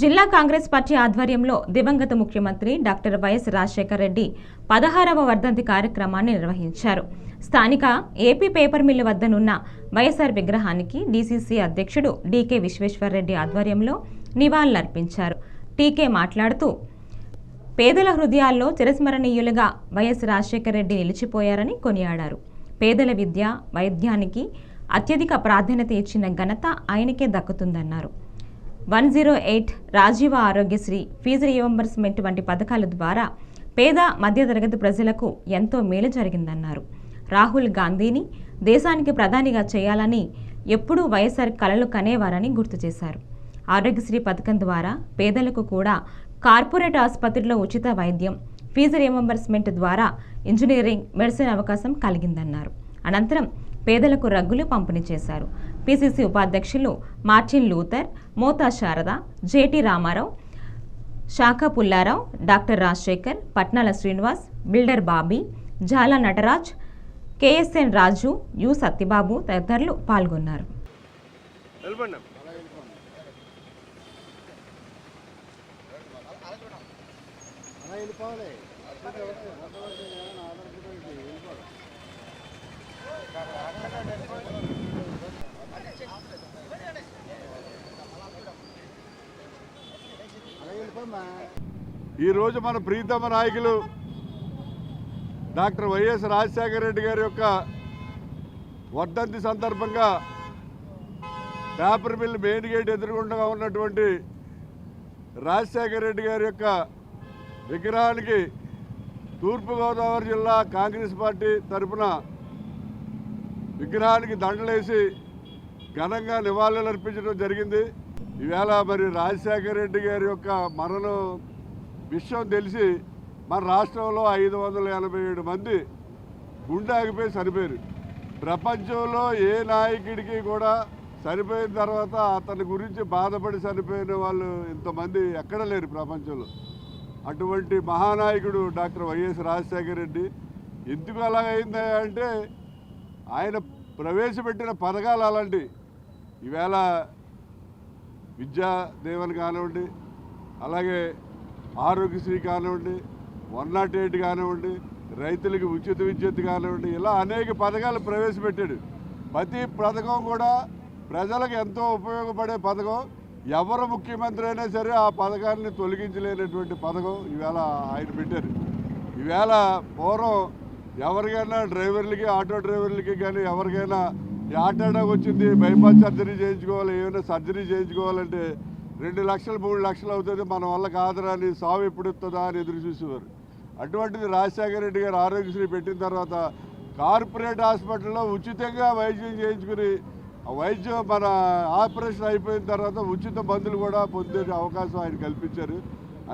జిల్లా కాంగ్రెస్ పార్టీ ఆధ్వర్యంలో దివంగత ముఖ్యమంత్రి డాక్టర్ వైఎస్ రాజశేఖర రెడ్డి పదహారవ వర్ధంతి కార్యక్రమాన్ని నిర్వహించారు. స్థానిక ఏపీ పేపర్ మిల్లు వద్దనున్న వైఎస్ఆర్ విగ్రహానికి డీసీసీ అధ్యక్షుడు డీకే విశ్వేశ్వరరెడ్డి ఆధ్వర్యంలో నివాళులర్పించారు. టీకే మాట్లాడుతూ పేదల హృదయాల్లో చిరస్మరణీయులుగా వైఎస్ రాజశేఖర రెడ్డి నిలిచిపోయారని కొనియాడారు. పేదల విద్య వైద్యానికి అత్యధిక ప్రాధాన్యత ఇచ్చిన ఘనత ఆయనకే దక్కుతుందన్నారు. One zero eight Rajiv Aarogyasri fee reimbursement వంటి పథకాల ద్వారా పేద మధ్యతరగతి ప్రజలకు ఎంతో మేలు జరిగిందన్నారు. రాహుల్ గాంధీని దేశానికి ప్రధానిగా చేయాలని ఎప్పుడూ వైఎస్ఆర్ కలలు కనేవారని గుర్తు చేశారు. ఆరోగ్యశ్రీ పథకం ద్వారా పేదలకు కూడా కార్పొరేట్ ఆసుపత్రిలో ఉచిత వైద్యం ఫీజు రియంబర్స్మెంట్ ద్వారా ఇంజనీరింగ్ మెడిసిన్ అవకాశం కలిగిందన్నారు. అనంతరం పేదలకు రగ్గులు పంపిణీ చేశారు. పిసిసి ఉపాధ్యక్షులు Martin Luther Mota Sharada JT Ramarao Sakha Pullarao doctor Rajasekhar Patnala Srinivas builder Bobby Jala Nataraj KSN Raju U Satyababu తదితరులు పాల్గొన్నారు. అలా వెళ్ళిపోవాలి ఈరోజు మన ప్రీతమ నాయకులు డాక్టర్ వైఎస్ రాజశేఖర రెడ్డి గారి యొక్క వర్ధంతి సందర్భంగా పేపర్ మిల్ మెయిన్ గేట్ ఎదురుగుండగా ఉన్నటువంటి రాజశేఖర రెడ్డి గారి యొక్క విగ్రహానికి తూర్పుగోదావరి జిల్లా కాంగ్రెస్ పార్టీ తరఫున విగ్రహానికి దండలేసి ఘనంగా నివాళులు అర్పించడం జరిగింది. ఈవేళ మరి రాజశేఖర రెడ్డి గారి యొక్క మరణం విషయం తెలిసి మన రాష్ట్రంలో ఐదు వందల ఎనభై ఏడు మంది గుండె ఆగిపోయి చనిపోయారు. ప్రపంచంలో ఏ నాయకుడికి కూడా చనిపోయిన తర్వాత అతని గురించి బాధపడి చనిపోయిన వాళ్ళు ఇంతమంది ఎక్కడ లేరు ప్రపంచంలో. అటువంటి మహానాయకుడు డాక్టర్ వైఎస్ రాజశేఖర రెడ్డి ఎందుకు అలాగైందా అంటే ఆయన ప్రవేశపెట్టిన పథకాలు అలాంటివి. ఈవేళ విద్యా దేవన్ కానివ్వండి అలాగే ఆరోగ్యశ్రీ కానివ్వండి వన్ నాట్ ఎయిట్ కానివ్వండి రైతులకి ఉచిత విద్యుత్ కానివ్వండి ఇలా అనేక పథకాలు ప్రవేశపెట్టాడు. ప్రతి పథకం కూడా ప్రజలకు ఎంతో ఉపయోగపడే పథకం. ఎవరు ముఖ్యమంత్రి అయినా సరే ఆ పథకాన్ని తొలగించలేనటువంటి పథకం ఈవేళ ఆయన పెట్టారు. ఈవేళ పూర్వం ఎవరికైనా డ్రైవర్లకి ఆటో డ్రైవర్లకి కానీ ఎవరికైనా హార్ట్ అటాక్ వచ్చింది బైపాస్ సర్జరీ చేయించుకోవాలి ఏమైనా సర్జరీ చేయించుకోవాలంటే రెండు లక్షలు మూడు లక్షలు అవుతుంది మన వల్ల కాదురా అని సావు ఎప్పుడు ఇస్తుందా అని ఎదురు చూసేవారు. అటువంటిది రాజశేఖర రెడ్డి గారు ఆరోగ్యశ్రీ పెట్టిన తర్వాత కార్పొరేట్ హాస్పిటల్లో ఉచితంగా వైద్యం చేయించుకుని ఆ వైద్యం మన ఆపరేషన్ అయిపోయిన తర్వాత ఉచిత మందులు కూడా పొందే అవకాశం ఆయన కల్పించారు.